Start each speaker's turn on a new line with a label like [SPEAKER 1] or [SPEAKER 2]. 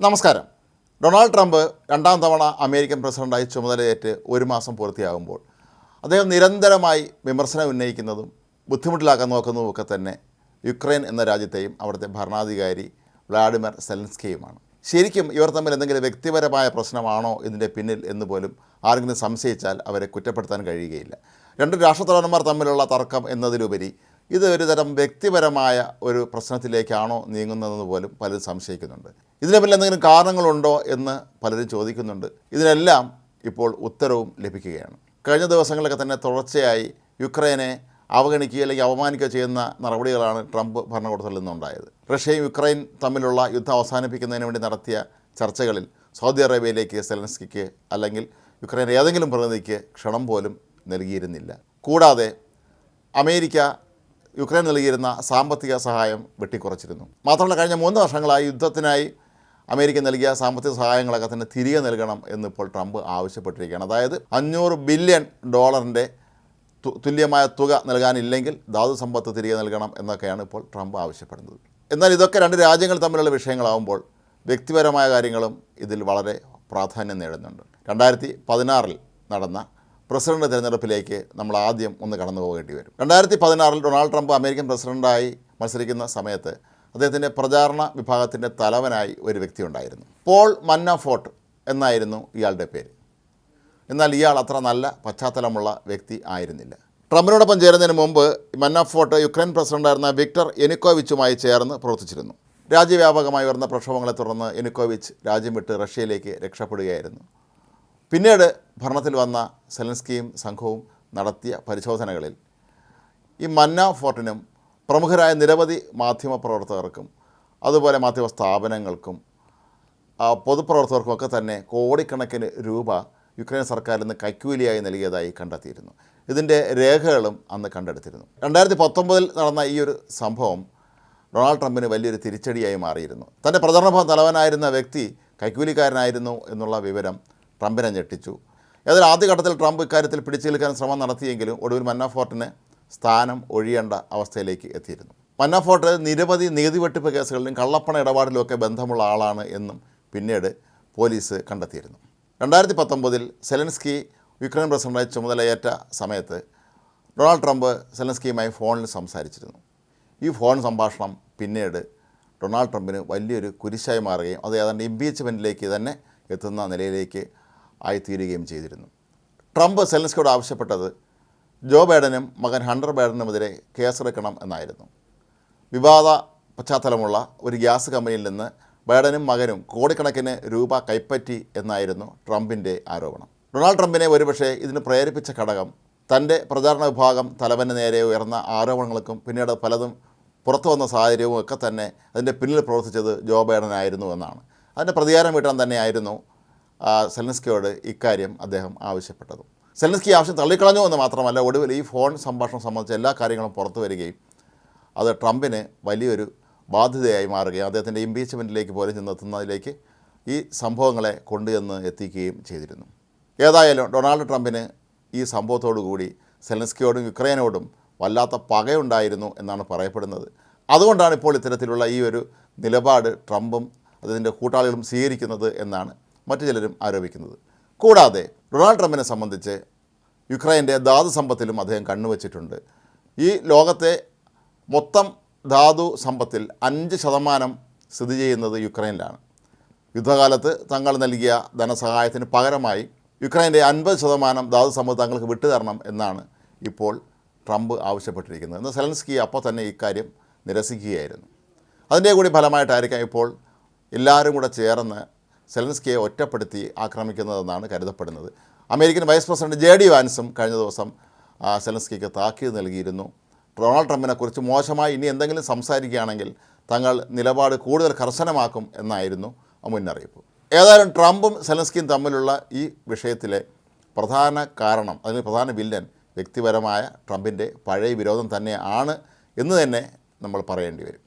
[SPEAKER 1] നമസ്കാരം. Donald Trump രണ്ടാം തവണ അമേരിക്കൻ പ്രസിഡന്റായി ചുമതലയേറ്റ് ഒരു മാസം പൂർത്തിയാകുമ്പോൾ അദ്ദേഹം നിരന്തരമായി വിമർശനം ഉന്നയിക്കുന്നതും ബുദ്ധിമുട്ടിലാക്കാൻ നോക്കുന്നതുമൊക്കെ തന്നെ യുക്രൈൻ എന്ന രാജ്യത്തെയും അവിടുത്തെ ഭരണാധികാരി വ്ളാഡിമിർ സെലൻസ്കിയുമാണ്. ശരിക്കും ഇവർ തമ്മിൽ എന്തെങ്കിലും വ്യക്തിപരമായ പ്രശ്നമാണോ ഇതിന്റെ പിന്നിൽ എന്ന് പോലും ആരെങ്കിലും സംശയിച്ചാൽ അവരെ കുറ്റപ്പെടുത്താൻ കഴിയുകയില്ല. രണ്ട് രാഷ്ട്രത്തലവന്മാർ തമ്മിലുള്ള തർക്കം എന്നതിലുപരി ഇത് ഒരു തരം വ്യക്തിപരമായ ഒരു പ്രശ്നത്തിലേക്കാണോ നീങ്ങുന്നതെന്ന് പോലും പലരും സംശയിക്കുന്നുണ്ട്. ഇതിനെ പറ്റി എന്തെങ്കിലും കാരണങ്ങളുണ്ടോ എന്ന് പലരും ചോദിക്കുന്നുണ്ട്. ഇതിനെല്ലാം ഇപ്പോൾ ഉത്തരവും ലഭിക്കുകയാണ്. കഴിഞ്ഞ ദിവസങ്ങളിലൊക്കെ തന്നെ തുടർച്ചയായി യുക്രൈനെ അവഗണിക്കുക അല്ലെങ്കിൽ അവമാനിക്കുക ചെയ്യുന്ന നടപടികളാണ് ട്രംപ് ഭരണകൂടത്തിൽ നിന്നുണ്ടായത്. റഷ്യയും യുക്രൈൻ തമ്മിലുള്ള യുദ്ധം അവസാനിപ്പിക്കുന്നതിന് വേണ്ടി നടത്തിയ ചർച്ചകളിൽ സൗദി അറേബ്യയിലേക്ക് സെലൻസ്കിക്ക് അല്ലെങ്കിൽ യുക്രൈൻ ഏതെങ്കിലും പ്രതിനിധിക്ക് ക്ഷണം പോലും നൽകിയിരുന്നില്ല. കൂടാതെ അമേരിക്ക യുക്രൈൻ നൽകിയിരുന്ന സാമ്പത്തിക സഹായം വെട്ടിക്കുറച്ചിരുന്നു. മാത്രമല്ല കഴിഞ്ഞ മൂന്ന് വർഷങ്ങളായി യുദ്ധത്തിനായി അമേരിക്ക നൽകിയ സാമ്പത്തിക സഹായങ്ങളൊക്കെ തന്നെ തിരികെ നൽകണം എന്നിപ്പോൾ ട്രംപ് ആവശ്യപ്പെട്ടിരിക്കുകയാണ്. അതായത് അഞ്ഞൂറ് ബില്യൺ ഡോളറിന്റെ തുല്യമായ തുക നൽകാനില്ലെങ്കിൽ ധാതു സമ്പത്ത് തിരികെ നൽകണം എന്നൊക്കെയാണ് ഇപ്പോൾ ട്രംപ് ആവശ്യപ്പെടുന്നത്. എന്നാൽ ഇതൊക്കെ രണ്ട് രാജ്യങ്ങൾ തമ്മിലുള്ള വിഷയങ്ങളാവുമ്പോൾ വ്യക്തിപരമായ കാര്യങ്ങളും ഇതിൽ വളരെ പ്രാധാന്യം നേടുന്നുണ്ട്. രണ്ടായിരത്തി പതിനാറിൽ നടന്ന പ്രസിഡന്റ് തിരഞ്ഞെടുപ്പിലേക്ക് നമ്മൾ ആദ്യം ഒന്ന് കടന്നു പോകേണ്ടി വരും. രണ്ടായിരത്തി പതിനാറിൽ ഡൊണാൾഡ് ട്രംപ് അമേരിക്കൻ പ്രസിഡന്റായി മത്സരിക്കുന്ന സമയത്ത് അദ്ദേഹത്തിന്റെ പ്രചാരണ വിഭാഗത്തിന്റെ തലവനായി ഒരു വ്യക്തി ഉണ്ടായിരുന്നു. പോൾ മന്നഫോർട്ട് എന്നായിരുന്നു ഇയാളുടെ പേര്. എന്നാൽ ഇയാൾ അത്ര നല്ല പശ്ചാത്തലമുള്ള വ്യക്തി ആയിരുന്നില്ല. ട്രംപിനോടൊപ്പം ചേരുന്നതിന് മുമ്പ് മന്നഫോർട്ട് യുക്രൈൻ പ്രസിഡന്റായിരുന്ന വിക്ടർ എനിക്കോവിച്ചുമായി ചേർന്ന് പ്രവർത്തിച്ചിരുന്നു. രാജ്യവ്യാപകമായി വരുന്ന പ്രക്ഷോഭങ്ങളെ തുടർന്ന് എനിക്കോവിച്ച് രാജ്യം വിട്ട് റഷ്യയിലേക്ക് രക്ഷപ്പെടുകയായിരുന്നു. പിന്നീട് ഭരണത്തിൽ വന്ന സെലൻസ്കിയും സംഘവും നടത്തിയ പരിശോധനകളിൽ ഈ മന്ന ഫോർട്ടിനും പ്രമുഖരായ നിരവധി മാധ്യമ പ്രവർത്തകർക്കും അതുപോലെ മാധ്യമ സ്ഥാപനങ്ങൾക്കും പൊതുപ്രവർത്തകർക്കുമൊക്കെ തന്നെ കോടിക്കണക്കിന് രൂപ യുക്രൈൻ സർക്കാരിൽ നിന്ന് കൈക്കൂലിയായി നൽകിയതായി കണ്ടെത്തിയിരുന്നു. ഇതിന്റെ രേഖകളും അന്ന് കണ്ടെടുത്തിരുന്നു. രണ്ടായിരത്തി പത്തൊമ്പതിൽ നടന്ന ഈ ഒരു സംഭവം ഡൊണാൾഡ് ട്രംപിന് വലിയൊരു തിരിച്ചടിയായി മാറിയിരുന്നു. തന്റെ പ്രചരണ തലവനായിരുന്ന വ്യക്തി കൈക്കൂലിക്കാരനായിരുന്നു എന്നുള്ള വിവരം ട്രംപിനെ ഞെട്ടിച്ചു. ഏതായാലും ആദ്യഘട്ടത്തിൽ ട്രംപ് ഇക്കാര്യത്തിൽ പിടിച്ചു നിൽക്കാൻ ശ്രമം നടത്തിയെങ്കിലും ഒടുവിൽ മന്നാഫോർട്ടിന് സ്ഥാനം ഒഴിയേണ്ട അവസ്ഥയിലേക്ക് എത്തിയിരുന്നു. മന്നാഫോർട്ട് നിരവധി നികുതി വെട്ടിപ്പ് കേസുകളിലും കള്ളപ്പണ ഇടപാടിലുമൊക്കെ ബന്ധമുള്ള ആളാണ് എന്നും പിന്നീട് പോലീസ് കണ്ടെത്തിയിരുന്നു. രണ്ടായിരത്തി പത്തൊമ്പതിൽ സെലൻസ്കി യുക്രൈൻ പ്രസിഡന്റായി ചുമതലയേറ്റ സമയത്ത് ഡൊണാൾഡ് ട്രംപ് സെലൻസ്കിയുമായി ഫോണിൽ സംസാരിച്ചിരുന്നു. ഈ ഫോൺ സംഭാഷണം പിന്നീട് ഡൊണാൾഡ് ട്രംപിന് വലിയൊരു കുരിശായി മാറുകയും അത് ഏതാണ്ട് ഇംപീച്ച്മെന്റിലേക്ക് തന്നെ എത്തുന്ന നിലയിലേക്ക് ആയിത്തീരുകയും ചെയ്തിരുന്നു. ട്രംപ് സെലൻസ്കിയോട് ആവശ്യപ്പെട്ടത് ജോ ബൈഡനും മകൻ ഹണ്ടർ ബൈഡനുമെതിരെ കേസെടുക്കണം എന്നായിരുന്നു. വിവാദ പശ്ചാത്തലമുള്ള ഒരു ഗ്യാസ് കമ്പനിയിൽ നിന്ന് ബൈഡനും മകനും കോടിക്കണക്കിന് രൂപ കൈപ്പറ്റി എന്നായിരുന്നു ട്രംപിന്റെ ആരോപണം. ഡൊണാൾഡ് ട്രംപിനെ ഒരുപക്ഷെ ഇതിന് പ്രേരിപ്പിച്ച ഘടകം തന്റെ പ്രചാരണ വിഭാഗം തലവന് നേരെ ഉയർന്ന ആരോപണങ്ങൾക്കും പിന്നീട് പലതും പുറത്തു വന്ന സാഹചര്യവും ഒക്കെ തന്നെ അതിന്റെ പിന്നിൽ പ്രവർത്തിച്ചത് ജോ ബൈഡനായിരുന്നു എന്നാണ്. അതിന്റെ പ്രതികാരം വീട്ടാൻ തന്നെയായിരുന്നു സെലൻസ്കിയോട് ഇക്കാര്യം അദ്ദേഹം ആവശ്യപ്പെട്ടത്. സെലൻസ്കി ആവശ്യം തള്ളിക്കളഞ്ഞു എന്ന് മാത്രമല്ല ഒടുവിൽ ഈ ഫോൺ സംഭാഷണം സംബന്ധിച്ച എല്ലാ കാര്യങ്ങളും പുറത്തു വരികയും അത് ട്രംപിന് വലിയൊരു ബാധ്യതയായി മാറുകയും അദ്ദേഹത്തിന്റെ ഇംപീച്ച്മെന്റിലേക്ക് പോലും ചെന്നെത്തുന്നതിലേക്ക് ഈ സംഭവങ്ങളെ കൊണ്ടുചെന്ന് എത്തിക്കുകയും ചെയ്തിരുന്നു. ഏതായാലും ഡൊണാൾഡ് ട്രംപിന് ഈ സംഭവത്തോടു കൂടി സെലൻസ്കിയോടും യുക്രൈനോടും വല്ലാത്ത പകയുണ്ടായിരുന്നു എന്നാണ് പറയപ്പെടുന്നത്. അതുകൊണ്ടാണ് ഇപ്പോൾ ഇത്തരത്തിലുള്ള ഈ ഒരു നിലപാട് ട്രംപും അതിന്റെ കൂട്ടാളികളും സ്വീകരിക്കുന്നത് എന്നാണ് മറ്റു ചിലരും ആരോപിക്കുന്നത്. കൂടാതെ ഡൊണാൾഡ് ട്രംപിനെ സംബന്ധിച്ച് യുക്രൈന്റെ ധാതു സമ്പത്തിലും അദ്ദേഹം കണ്ണുവച്ചിട്ടുണ്ട്. ഈ ലോകത്തെ മൊത്തം ധാതു സമ്പത്തിൽ അഞ്ച് ശതമാനം സ്ഥിതി ചെയ്യുന്നത് യുക്രൈനിലാണ്. യുദ്ധകാലത്ത് തങ്ങൾ നൽകിയ ധനസഹായത്തിന് പകരമായി യുക്രൈന്റെ അൻപത് ശതമാനം ധാതു സമ്പത്ത് തങ്ങൾക്ക് വിട്ടുതരണം എന്നാണ് ഇപ്പോൾ ട്രംപ് ആവശ്യപ്പെട്ടിരിക്കുന്നത്. എന്നാൽ സെലൻസ്കി അപ്പോൾ തന്നെ ഇക്കാര്യം നിരസിക്കുകയായിരുന്നു. അതിന്റെ കൂടി ഫലമായിട്ടായിരിക്കാം ഇപ്പോൾ എല്ലാവരും കൂടെ ചേർന്ന് സെലൻസ്കിയെ ഒറ്റപ്പെടുത്തി ആക്രമിക്കുന്നതെന്നാണ് കരുതപ്പെടുന്നത്. American vice president J D വാൻസും കഴിഞ്ഞ ദിവസം സെലൻസ്കിക്ക് താക്കീത് നൽകിയിരുന്നു. ഡൊണാൾഡ് ട്രംപിനെക്കുറിച്ച് മോശമായി ഇനി എന്തെങ്കിലും സംസാരിക്കുകയാണെങ്കിൽ തങ്ങൾ നിലപാട് കൂടുതൽ കർശനമാക്കും എന്നായിരുന്നു മുന്നറിയിപ്പ്. ഏതായാലും ട്രംപും സെലൻസ്കിയും തമ്മിലുള്ള ഈ വിഷയത്തിലെ പ്രധാന കാരണം അതിന് പ്രധാന വില്ലൻ വ്യക്തിപരമായ ട്രംപിന്റെ പഴയ വിരോധം തന്നെയാണ് എന്ന് തന്നെ നമ്മൾ പറയേണ്ടി വരും.